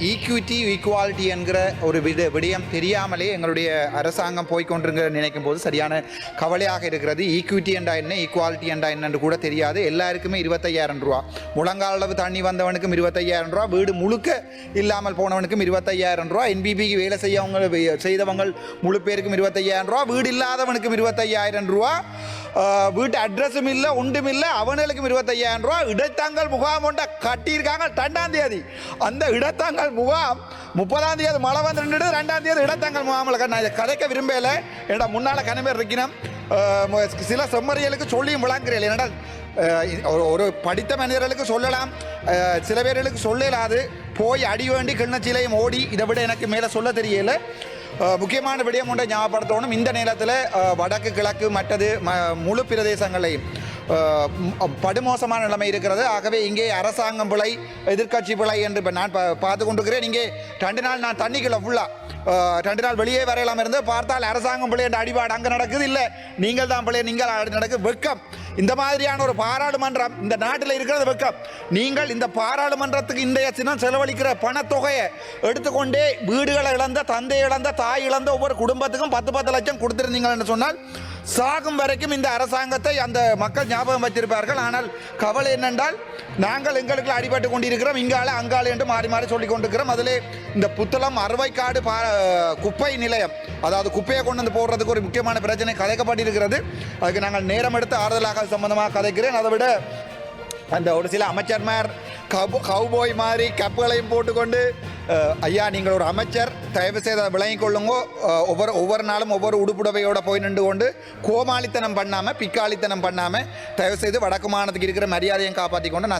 Equity equality என்கிற ஒரு விட விடயம் தெரியாமலே எங்களுடைய அரசாங்கம் போய்க்கொண்டிருங்க நினைக்கும் போது சரியான கவலையாக இருக்கிறது. ஈக்விட்டி என்றா என்ன? ஈக்குவாலிட்டி என்றா என்னன்னு கூட தெரியாது. எல்லாருக்குமே இருபத்தையாயிரம் ரூபா. முழங்கால் அளவு தண்ணி வந்தவனுக்கும் இருபத்தையாயிரம் ரூபா. வீடு முழுக்க இல்லாமல் போனவனுக்கும் இருபத்தையாயிரம் ரூபா. என்பிபிக்கு வேலை செய்யவங்க வே- செய்தவங்க முழு பேருக்கும் இருபத்தையாயிரம் ரூபா. வீடு இல்லாதவனுக்கும் இருபத்தையாயிரம் ரூபா. வீட்டு அட்ரஸும் இல்லை ஒன்றும் இல்லை அவனுக்கும் இருபத்தையாயிரம் ரூபா இடைத்தாங்கல் முகாம் ஒன்றை கட்டியிருக்காங்க ரெண்டாம் தேதி. அந்த இடத்தாங்கல் முகாம் முப்பதாம் தேதி மழை வந்து நின்றுட்டு ரெண்டாம் தேதி இடத்தாங்கல் முகாமில் நான் இதை கதைக்க விரும்பலை. என்னோட முன்னால் கனவேர் இருக்கணும். சில செம்மறியலுக்கு சொல்லியும் விளங்குறேன். என்னடா ஒரு- ஒரு படித்த மனிதர்களுக்கு சொல்லலாம். சில பேர்களுக்கு சொல்லலாது. போய் அடி வேண்டி கிண்ணச்சிலையும் ஓடி இதை விட எனக்கு மேலே சொல்ல தெரியலை. முக்கியமான விடயம் ஒன்றை ஞாபகப்படுத்தணும். இந்த நேரத்தில் வடக்கு கிழக்கு மற்றது முழு பிரதேசங்களையும் படுமோசமான நிலைமை இருக்கிறது. ஆகவே இங்கே அரசாங்கம் பிழை எதிர்க்கட்சி பிழை என்று இப்போ நான் பா- பார்த்து கொண்டிருக்கிறேன். இங்கே ரெண்டு நாள் நான் தண்ணிக்குள்ள ஃபுல்லாக ரெண்டு நாள் வெளியே வரையலாம் இருந்து பார்த்தால் அரசாங்கம் பிள்ளை என்ற அடிபாடு அங்கே நடக்குது. இல்லை நீங்கள் தான் பிள்ளை நீங்கள் நடக்குது. வெக்கம் இந்த மாதிரியான ஒரு பாராளுமன்றம் இந்த நாட்டில் இருக்கிறது வெக்கம் நீங்கள் இந்த பாராளுமன்றத்துக்கு இன்றைய தினம் செலவழிக்கிற பணத்தொகையை எடுத்துக்கொண்டே வீடுகளை இழந்த தந்தை இழந்த தாய் இழந்த ஒவ்வொரு குடும்பத்துக்கும் பத்து பத்து லட்சம் கொடுத்துருந்தீங்கன்னு சொன்னால் சாகும் வரைக்கும் இந்த அரசாங்கத்தை அந்த மக்கள் ஞாபகம் வைத்திருப்பார்கள். ஆனால் கவலை என்னென்றால் நாங்கள் எங்களுக்கு அடிபட்டு கொண்டிருக்கிறோம். இங்கால அங்கால என்று மாறி மாறி சொல்லிக் கொண்டிருக்கிறோம். அதிலே இந்த புத்தளம் அறுவைக்காடு பா குப்பை நிலையம் அதாவது குப்பையை கொண்டு வந்து போடுறதுக்கு ஒரு முக்கியமான பிரச்சனை கதைக்கப்பட்டிருக்கிறது அதுக்கு நாங்கள் நேரம் எடுத்து ஆறுதலாக சம்பந்தமாக கதைக்கிறேன். அதை விட அந்த ஒரு சில அமைச்சர்மார் கவு கவுபோய் மாதிரி கப்புகளையும் போட்டுக்கொண்டு ஐயா நீங்கள் ஒரு அமைச்சர் தயவு செய்து அதை விளங்கிக் கொள்ளுங்கோ. ஒவ்வொரு ஒவ்வொரு நாளும் ஒவ்வொரு உடுப்புடவையோட போய் நின்று கொண்டு கோமாளித்தனம் பண்ணாமல் பிக்காளித்தனம் பண்ணாமல் தயவு செய்து வடக்கு மாநிலத்துக்கு இருக்கிற மரியாதையும் காப்பாற்றி கொண்டு நான்